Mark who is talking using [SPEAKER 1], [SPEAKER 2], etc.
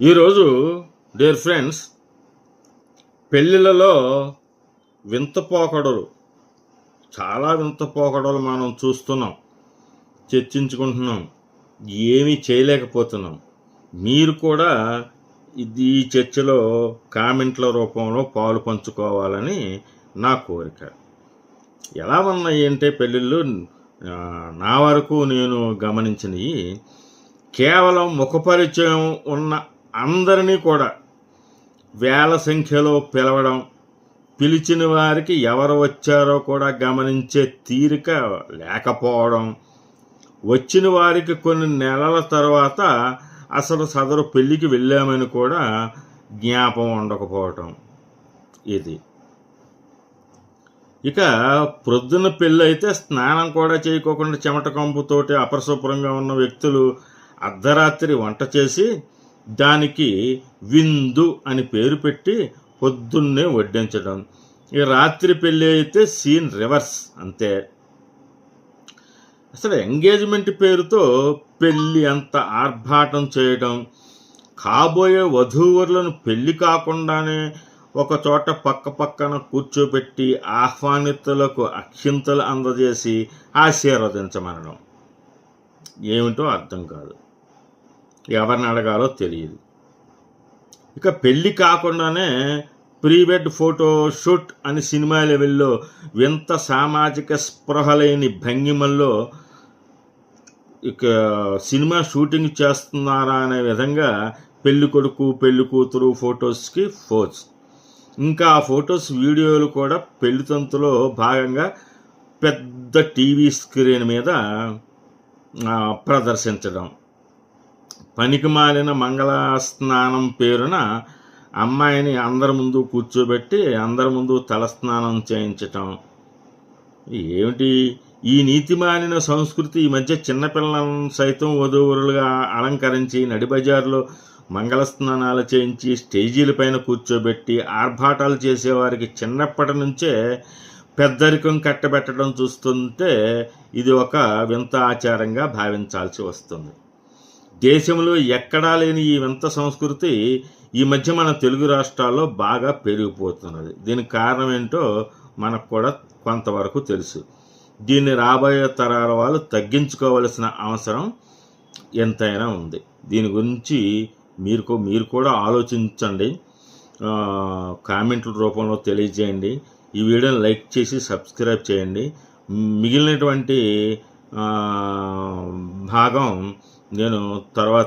[SPEAKER 1] ఈరోజు dear friends పెళ్ళిళ్ళలో వింత పోకడలు చాలా వింత పోకడలు మనం చూస్తున్నాం చర్చించుకుంటున్నాం ఏమీ చేయలేకపోతున్నాం. మీరు కూడా ఇది ఈ చర్చలో కామెంట్ల రూపంలో పాలు పంచుకోవాలని నా కోరిక. ఎలా ఉన్నాయి అంటే పెళ్ళిళ్ళు? నా వరకు నేను గమనించినవి కేవలం ముఖపరిచయం ఉన్న అందరినీ కూడా వేల సంఖ్యలో పిలవడం పిలిచిన వారికి ఎవరు వచ్చారో కూడా గమనించే తీరిక లేకపోవడం వచ్చిన వారికి కొన్ని నెలల తర్వాత అసలు సదరు పెళ్ళికి వెళ్ళామని కూడా జ్ఞాపం ఉండకపోవటం ఇది. ఇక ప్రొద్దున పెళ్ళి అయితే స్నానం కూడా చేయకోకుండా చెమట కంపుతోటి అపరిశుభ్రంగా ఉన్న వ్యక్తులు అర్ధరాత్రి వంట చేసి దానికి విందు అని పేరు పెట్టి పొద్దున్నే వడ్డించడం. ఈ రాత్రి పెళ్ళి అయితే సీన్ రివర్స్ అంతే. అసలు ఎంగేజ్మెంట్ పేరుతో పెళ్ళి అంత ఆర్భాటం చేయడం కాబోయే వధూవరులను పెళ్ళి కాకుండానే ఒక చోట పక్క పక్కన కూర్చోబెట్టి ఆహ్వానితులకు అక్షింతలు అందజేసి ఆశీర్వదించమనడం. ఏమిటో అర్థం కాదు. ఎవరిని అడగాలో తెలియదు. ఇక పెళ్ళి కాకుండానే ప్రీవెడ్ ఫోటో షూట్ అని సినిమా లెవెల్లో వింత సామాజిక స్పృహ లేని భంగిమల్లో ఇక సినిమా షూటింగ్ చేస్తున్నారా అనే విధంగా పెళ్ళి కొడుకు పెళ్ళి కూతురు ఫొటోస్కి ఫోజ్. ఇంకా ఆ ఫొటోస్ వీడియోలు కూడా పెళ్ళి తంతులో భాగంగా పెద్ద టీవీ స్క్రీన్ మీద ప్రదర్శించడం. పనికి మాలిన మంగళ స్నానం పేరున అమ్మాయిని అందరి ముందు కూర్చోబెట్టి అందరి ముందు తలస్నానం చేయించటం. ఏమిటి? ఈ నీతిమాలిన సంస్కృతి ఈ మధ్య చిన్నపిల్లలను సైతం వధూవరులుగా అలంకరించి నడిబజార్లో మంగళ స్నానాలు చేయించి స్టేజీలపైన కూర్చోబెట్టి ఆర్భాటాలు చేసేవారికి చిన్నప్పటి నుంచే పెద్దరికం కట్టబెట్టడం చూస్తుంటే ఇది ఒక వింత ఆచారంగా భావించాల్సి వస్తుంది. దేశంలో ఎక్కడా లేని ఈ వింత సంస్కృతి ఈ మధ్య మన తెలుగు రాష్ట్రాల్లో బాగా పెరిగిపోతున్నది. దీనికి కారణం ఏంటో మనకు కూడా కొంతవరకు తెలుసు. దీన్ని రాబోయే తరాల వాళ్ళు తగ్గించుకోవలసిన అవసరం ఎంతైనా ఉంది. దీని గురించి మీరు మీరు కూడా ఆలోచించండి. కామెంట్ల రూపంలో తెలియజేయండి. ఈ వీడియోని లైక్ చేసి సబ్స్క్రైబ్ చేయండి. మిగిలినటువంటి భాగం నేను తర్వాత